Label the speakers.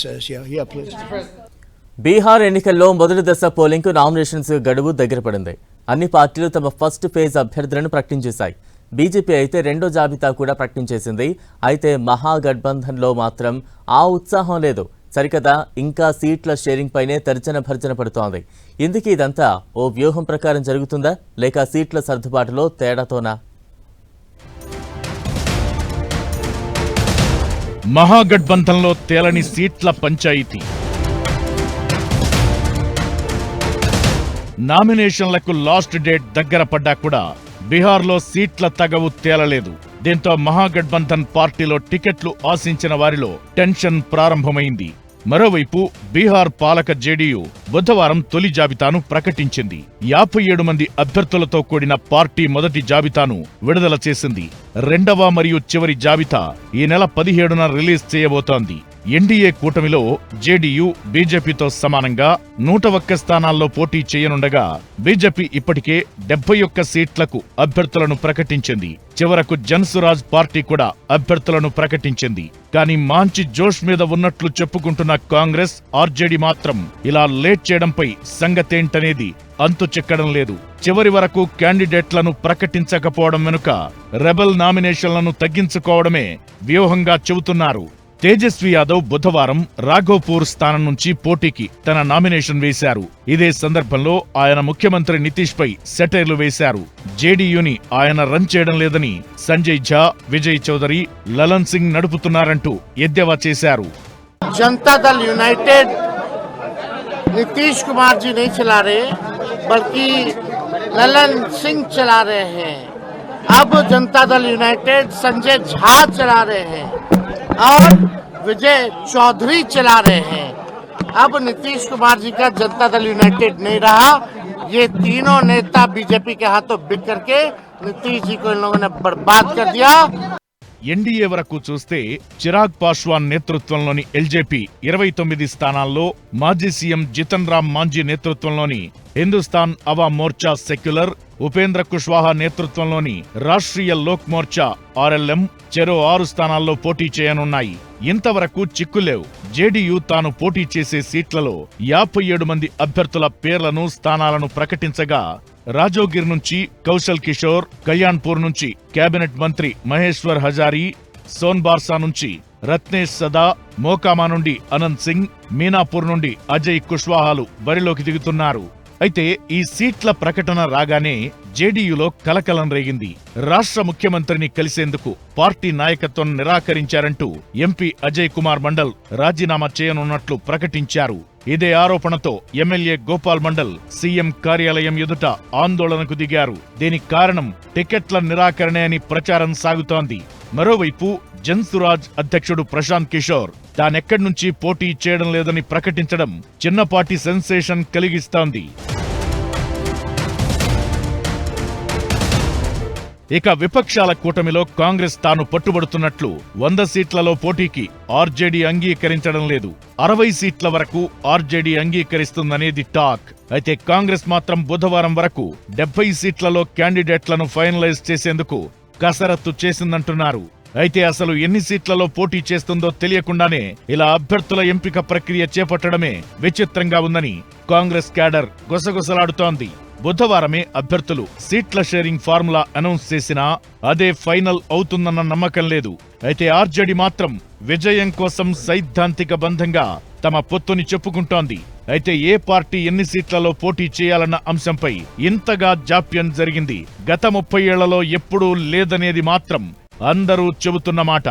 Speaker 1: says, yeah, yeah, please.
Speaker 2: Bihar ఎన్నికల్లో మొదటి దశ పోలింగ్కు నామినేషన్స్ గడువు దగ్గర పడింది. అన్ని పార్టీలు తమ ఫస్ట్ ఫేజ్ అభ్యర్థులను ప్రకటించేశాయి. బీజేపీ అయితే రెండో జాబితా కూడా ప్రకటించేసింది. అయితే మహాగఠబంధన్లో మాత్రం ఆ ఉత్సాహం లేదు. సరికదా ఇంకా సీట్ల షేరింగ్ పైనే తర్జన భర్జన పడుతోంది. ఇందుకు ఇదంతా ఓ వ్యూహం ప్రకారం జరుగుతుందా? లేక సీట్ల సర్దుబాటులో తేడాతోనా?
Speaker 3: మహాగఠబంధన్లో తేలని సీట్ల పంచాయితీ. నామినేషన్లకు లాస్ట్ డేట్ దగ్గర పడ్డా కూడా బీహార్లో సీట్ల తగవు తేలలేదు. దీంతో మహాగఠబంధన్ పార్టీలో టికెట్లు ఆశించిన వారిలో టెన్షన్ ప్రారంభమైంది. మరోవైపు బీహార్ పాలక జేడీయూ బుధవారం తొలి జాబితాను ప్రకటించింది. యాభై ఏడు మంది అభ్యర్థులతో కూడిన పార్టీ మొదటి జాబితాను విడుదల చేసింది. రెండవ మరియు చివరి జాబితా ఈ నెల పదిహేడున రిలీజ్ చేయబోతోంది. ఎన్డీఏ కూటమిలో జేడీయూ బీజేపీతో సమానంగా నూట ఒక్క స్థానాల్లో పోటీ చేయనుండగా బీజేపీ ఇప్పటికే డెబ్బై ఒక్క సీట్లకు అభ్యర్థులను ప్రకటించింది. చివరకు జన్సురాజ్ పార్టీ కూడా అభ్యర్థులను ప్రకటించింది. కానీ మాంచి జోష్ మీద ఉన్నట్లు చెప్పుకుంటున్న కాంగ్రెస్ ఆర్జేడీ మాత్రం ఇలా లేట్ చేయడంపై సంగతేంటనేది అంతు చిక్కడం లేదు. చివరి వరకు క్యాండిడేట్లను ప్రకటించకపోవడం వెనుక రెబల్ నామినేషన్లను తగ్గించుకోవడమే వ్యూహంగా చెబుతున్నారు. తేజస్వి యాదవ్ బుధవారం రాఘోపూర్ స్థానం నుంచి పోటీకి తన నామినేషన్ వేశారు ఇదే సందర్భంలో ఆయన ముఖ్యమంత్రి నితీష్ పై సెటైర్లు వేశారు జేడీయూని ఆయన రన్ చేయడం లేదని సంజయ్ ఝా విజయ్ చౌదరి లలన్ సింగ్ నడుపుతున్నారంటూ ఎద్దేవా చేశారు
Speaker 4: जनता दल यूनाइटेड नीतीश कुमार जी नहीं चला रहे बल्कि ललन सिंह चला रहे हैं अब जनता दल यूनाइटेड संजय झा चला रहे हैं और विजय चौधरी चला रहे हैं। अब नीतीश कुमार जी का जनता दल यूनाइटेड नहीं रहा। ये तीनों नेता बीजेपी के हाथों बिक करके नीतीश जी को इन लोगों ने बर्बाद कर दिया।
Speaker 3: ఎన్డీఏ వరకు చూస్తే చిరాగ్ పాస్వాన్ నేతృత్వంలోని ఎల్జేపీ ఇరవై తొమ్మిది స్థానాల్లో మాజీ సీఎం జితన్ రామ్ మాంజీ నేతృత్వంలోని హిందుస్థాన్ అవా మోర్చా సెక్యులర్ ఉపేంద్ర కుష్వాహా నేతృత్వంలోని రాష్ట్రీయ లోక్ మోర్చా ఆర్ఎల్ఎం చెరో ఆరు స్థానాల్లో పోటీ చేయనున్నాయి. ఇంతవరకు చిక్కులేవు జేడీయూ తాను పోటీ చేసే సీట్లలో యాభై ఏడు మంది అభ్యర్థుల పేర్లను స్థానాలను ప్రకటించగా రాజోగిర్ నుంచి కౌశల్ కిషోర్ కళ్యాణ్పూర్ నుంచి కేబినెట్ మంత్రి మహేశ్వర్ హజారీ సోన్బార్సా నుంచి రత్నేష్ సదా మోకామా నుండి అనంత్ సింగ్ మీనాపూర్ నుండి అజయ్ కుష్వాహాలు బరిలోకి దిగుతున్నారు. అయితే ఈ సీట్ల ప్రకటన రాగానే జేడీయూలో కలకలం రేగింది. రాష్ట్ర ముఖ్యమంత్రిని కలిసేందుకు పార్టీ నాయకత్వం నిరాకరించారంటూ ఎంపీ అజయ్ కుమార్ మండల్ రాజీనామా చేయనున్నట్లు ప్రకటించారు. ఇదే ఆరోపణతో ఎమ్మెల్యే గోపాల్ మండల్ సీఎం కార్యాలయం ఎదుట ఆందోళనకు దిగారు. దీనికి కారణం టికెట్ల నిరాకరణే అని ప్రచారం సాగుతోంది. మరోవైపు జన్సురాజ్ అధ్యక్షుడు ప్రశాంత్ కిషోర్ తానెక్కడి నుంచి పోటీ చేయడం లేదని ప్రకటించడం చిన్నపాటి సెన్సేషన్ కలిగిస్తోంది. ఇక విపక్షాల కూటమిలో కాంగ్రెస్ తాను పట్టుబడుతున్నట్లు వంద సీట్లలో పోటీకి ఆర్జేడీ అంగీకరించడం లేదు. అరవై సీట్ల వరకు ఆర్జేడీ అంగీకరిస్తుందనేది టాక్. అయితే కాంగ్రెస్ మాత్రం బుధవారం వరకు డెబ్బై సీట్లలో క్యాండిడేట్లను ఫైనలైజ్ చేసేందుకు కసరత్తు చేసిందంటున్నారు. అయితే అసలు ఎన్ని సీట్లలో పోటీ చేస్తుందో తెలియకుండానే ఇలా అభ్యర్థుల ఎంపిక ప్రక్రియ చేపట్టడమే విచిత్రంగా ఉందని కాంగ్రెస్ క్యాడర్ గుసగుసలాడుతోంది. బుధవారమే అభ్యర్థులు సీట్ల షేరింగ్ ఫార్ములా అనౌన్స్ చేసినా అదే ఫైనల్ అవుతుందన్న నమ్మకం లేదు. అయితే ఆర్జేడీ మాత్రం విజయం కోసం సైద్ధాంతిక బంధంగా తమ పొత్తుని చెప్పుకుంటోంది. అయితే ఏ పార్టీ ఎన్ని సీట్లలో పోటీ చేయాలన్న అంశంపై ఇంతగా జాప్యం జరిగింది. గత ముప్పై ఏళ్ళలో ఎప్పుడూ లేదనేది మాత్రం అందరూ చెబుతున్న మాట.